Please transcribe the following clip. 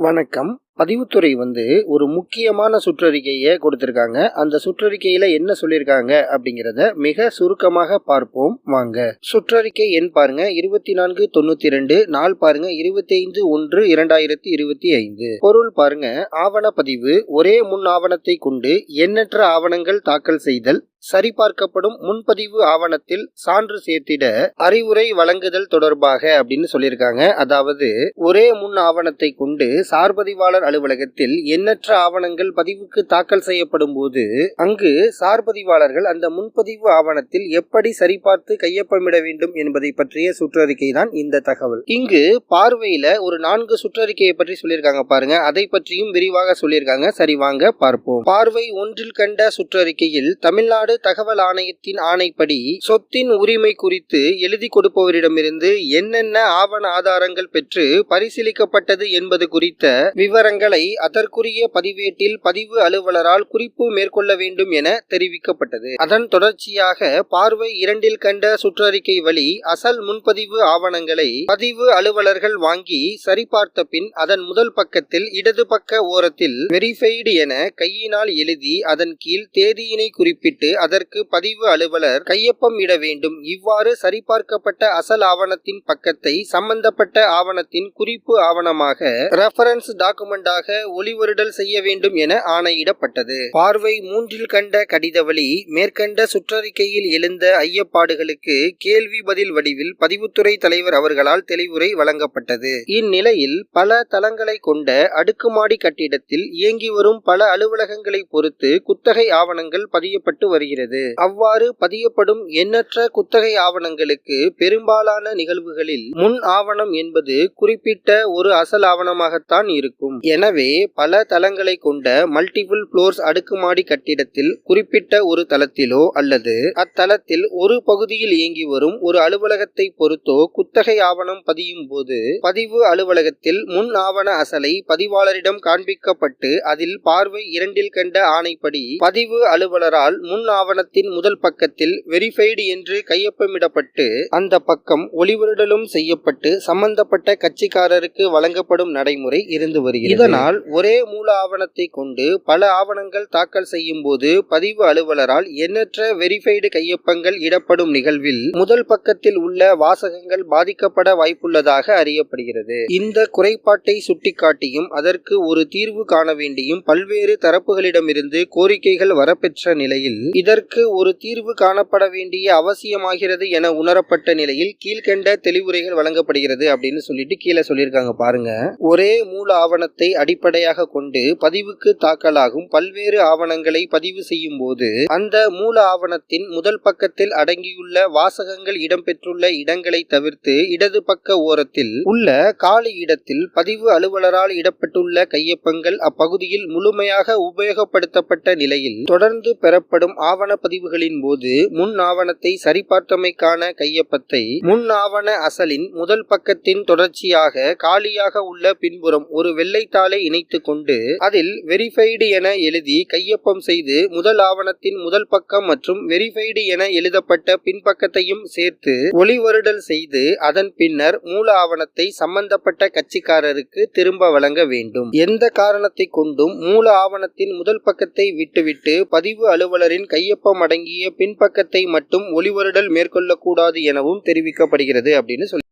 வணக்கம். பதிவுத்துறை வந்து ஒரு முக்கியமான சுற்றறிக்கையை கொடுத்துருக்காங்க. அந்த சுற்றறிக்கையில என்ன சொல்லியிருக்காங்க அப்படிங்கிறத மிக சுருக்கமாக பார்ப்போம். வாங்க. சுற்றறிக்கை எண் பாருங்க. இருபத்தி நான்கு தொண்ணூத்தி ரெண்டு நாள் பாருங்க. இருபத்தி ஐந்து ஒன்று இரண்டாயிரத்தி இருபத்தி ஐந்து. பொருள் பாருங்க. ஆவணப்பதிவு. ஒரே முன் ஆவணத்தை கொண்டு எண்ணற்ற ஆவணங்கள் தாக்கல் செய்தல். சரிபார்க்கப்படும் முன்பதிவு ஆவணத்தில் சான்று சேர்த்திட அறிவுரை வழங்குதல் தொடர்பாக அப்படின்னு சொல்லியிருக்காங்க. அதாவது ஒரே முன் ஆவணத்தை கொண்டு சார்பதிவாளர் அலுவலகத்தில் எண்ணற்ற ஆவணங்கள் பதிவுக்கு தாக்கல் செய்யப்படும் போது அங்கு சார்பதிவாளர்கள் அந்த முன்பதிவு ஆவணத்தில் எப்படி சரிபார்த்து கையொப்பமிட வேண்டும் என்பதை பற்றிய சுற்றறிக்கை தான் இந்த தகவல். இங்கு பார்வையில ஒரு நான்கு சுற்றறிக்கையை பற்றி சொல்லியிருக்காங்க பாருங்க. அதை பற்றியும் விரிவாக சொல்லியிருக்காங்க. சரி வாங்க பார்ப்போம். பார்வை ஒன்றில் கண்ட சுற்றறிக்கையில் தமிழ்நாடு தகவல் ஆணையத்தின் ஆணைப்படி சொத்தின் உரிமை குறித்து எழுதி கொடுப்பவரிடமிருந்து என்னென்ன ஆவண ஆதாரங்கள் பெற்று பரிசீலிக்கப்பட்டது என்பது குறித்த விவரங்களை அதற்குரிய பதிவேட்டில் பதிவு அலுவலரால் குறிப்பு மேற்கொள்ள வேண்டும் என தெரிவிக்கப்பட்டது. அதன் தொடர்ச்சியாக பார்வை இரண்டில் கண்ட சுற்றறிக்கை வழி அசல் முன்பதிவு ஆவணங்களை பதிவு அலுவலர்கள் வாங்கி சரிபார்த்த பின் அதன் முதல் பக்கத்தில் இடது பக்க ஓரத்தில் வெரிஃபைடு என கையினால் எழுதி அதன் கீழ் தேதியினை குறிப்பிட்டு அதற்கு பதிவு அலுவலர் கையொப்பம் இட வேண்டும். இவ்வாறு சரிபார்க்கப்பட்ட அசல் ஆவணத்தின் பக்கத்தை சம்பந்தப்பட்ட ஆவணத்தின் குறிப்பு ஆவணமாக ரெஃபரன்ஸ் டாக்குமெண்டாக ஒளிவருடல் செய்ய வேண்டும் என ஆணையிடப்பட்டது. பார்வை மூன்றில் கண்ட கடிதவழி மேற்கண்ட சுற்றறிக்கையில் எழுந்த ஐயப்பாடுகளுக்கு கேள்வி பதில் வடிவில் பதிவுத்துறை தலைவர் அவர்களால் தெளிவுரை வழங்கப்பட்டது. இந்நிலையில் பல தளங்களை கொண்ட அடுக்குமாடி கட்டிடத்தில் இயங்கி வரும் பல அலுவலகங்களை பொறுத்து குத்தகை ஆவணங்கள் பதியப்பட்டு வருகிறது. அவ்வாறு பதியப்படும் எண்ணற்ற குத்தகை ஆவணங்களுக்கு பெரும்பாலான நிகழ்வுகளில் முன் ஆவணம் என்பது குறிப்பிட்ட ஒரு அசல் ஆவணமாகத்தான் இருக்கும். எனவே பல தளங்களை கொண்ட மல்டிபிள் புளோர்ஸ் அடுக்குமாடி கட்டிடத்தில் குறிப்பிட்ட ஒரு தளத்திலோ அல்லது அத்தளத்தில் ஒரு பகுதியில் இயங்கி வரும் ஒரு அலுவலகத்தை பொறுத்தோ குத்தகை ஆவணம் பதியும் போது பதிவு அலுவலகத்தில் முன் ஆவண அசலை பதிவாளரிடம் காண்பிக்கப்பட்டு அதில் பார்வை இரண்டில் கண்ட ஆணைப்படி பதிவு அலுவலரால் முன் ஆவணத்தின் முதல் பக்கத்தில் வெரிஃபைடு என்று கையொப்பமிடப்பட்டு அந்த பக்கம் ஒளிவருடலும் செய்யப்பட்டு சம்பந்தப்பட்ட கட்சிக்காரருக்கு வழங்கப்படும் நடைமுறை இருந்து வருகிறது. இதனால் ஒரே மூல ஆவணத்தை கொண்டு பல ஆவணங்கள் தாக்கல் செய்யும் போது பதிவு அலுவலரால் எண்ணற்ற வெரிஃபைடு கையொப்பங்கள் இடப்படும் நிகழ்வில் முதல் பக்கத்தில் உள்ள வாசகங்கள் பாதிக்கப்பட வாய்ப்புள்ளதாக அறியப்படுகிறது. இந்த குறைபாட்டை சுட்டிக்காட்டியும் அதற்கு ஒரு தீர்வு காண வேண்டியும் பல்வேறு தரப்புகளிடமிருந்து கோரிக்கைகள் வரப்பெற்ற நிலையில் இதற்கு ஒரு தீர்வு காணப்பட வேண்டிய அவசியமாகிறது என உணரப்பட்ட நிலையில் கீழ்கண்ட தெளிவுரைகள் வழங்கப்படுகிறது அப்படின்னு சொல்லிட்டு கீழே சொல்லியிருக்காங்க பாருங்க. ஒரே மூல ஆவணத்தை அடிப்படையாக கொண்டு பதிவுக்கு தாக்கலாகும் பல்வேறு ஆவணங்களை பதிவு செய்யும் போது அந்த மூல ஆவணத்தின் முதல் பக்கத்தில் அடங்கியுள்ள வாசகங்கள் இடம்பெற்றுள்ள இடங்களை தவிர்த்து இடது பக்க ஓரத்தில் உள்ள காலி இடத்தில் பதிவு அலுவலரால் இடப்பட்டுள்ள கையொப்பங்கள் அப்பகுதியில் முழுமையாக உபயோகப்படுத்தப்பட்ட நிலையில் தொடர்ந்து பெறப்படும் ஆவண பதிவுகளின் போது முன் ஆவணத்தை சரிபார்த்தமைக்கான கையொப்பத்தை முன் ஆவண அசலின் முதல் பக்கத்தின் தொடர்ச்சியாக காலியாக உள்ள பின்புறம் ஒரு வெள்ளைத்தாளை இணைத்து கொண்டு அதில் வெரிஃபைடு என எழுதி கையொப்பம் செய்து முதல் ஆவணத்தின் முதல் பக்கம் மற்றும் வெரிஃபைடு என எழுதப்பட்ட பின்பக்கத்தையும் சேர்த்து ஒளிவருடல் செய்து அதன் பின்னர் மூல ஆவணத்தை சம்பந்தப்பட்ட கட்சிக்காரருக்கு திரும்ப வழங்க வேண்டும். எந்த காரணத்தை கொண்டும் மூல ஆவணத்தின் முதல் பக்கத்தை விட்டுவிட்டு பதிவு அலுவலரின் கையொப்பம் அடங்கிய பின்பக்கத்தை மட்டும் ஒளிவருடல் மேற்கொள்ளக்கூடாது எனவும் தெரிவிக்கப்படுகிறது அப்படின்னு சொல்லி